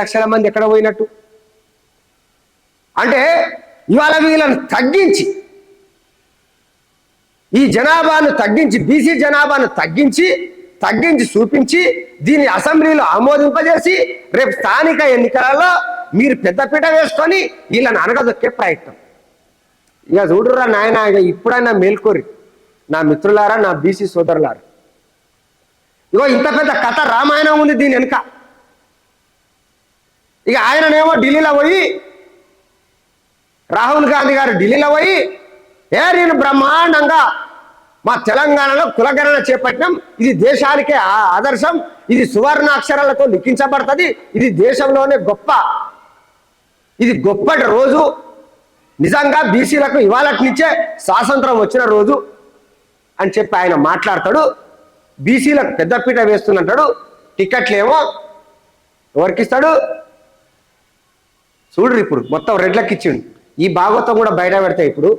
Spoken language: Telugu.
లక్షల మంది ఎక్కడ పోయినట్టు? అంటే ఇవాళ వీళ్ళని తగ్గించి ఈ జనాభాను తగ్గించి బీసీ జనాభాను తగ్గించి తగ్గించి చూపించి దీన్ని అసెంబ్లీలో ఆమోదింపజేసి రేపు స్థానిక ఎన్నికలలో మీరు పెద్దపీట వేసుకొని వీళ్ళని అనగదొక్కే ప్రయత్నం. ఇక చూడురా నాయన ఇక ఇప్పుడైనా మేల్కోరి నా మిత్రులారా నా బీసీ సోదరులారా. ఇగో ఇంత పెద్ద కథ రామాయణం ఉంది దీని వెనుక. ఇక ఆయననేమో ఢిల్లీలో పోయి రాహుల్ గాంధీ గారు ఢిల్లీలో పోయి ఏ నేను బ్రహ్మాండంగా మా తెలంగాణలో కులగణన చేపట్టినాం ఇది దేశానికే ఆ- ఆదర్శం ఇది సువర్ణాక్షరాలతో లిఖించబడుతుంది ఇది దేశంలోనే గొప్ప. ఇది గొప్పటి రోజు. నిజంగా బీసీలకు ఇవాళటి నుంచే స్వాతంత్రం వచ్చిన రోజు అని చెప్పి ఆయన మాట్లాడతాడు. బీసీలకు పెద్దపీట వేస్తున్నట్టాడు టికెట్లేమో ఎవరికిస్తాడు చూడు ఇప్పుడు మొత్తం రెడ్లకి ఇచ్చిండు. ఈ భాగవతం కూడా బయట పెడతాయి ఇప్పుడు.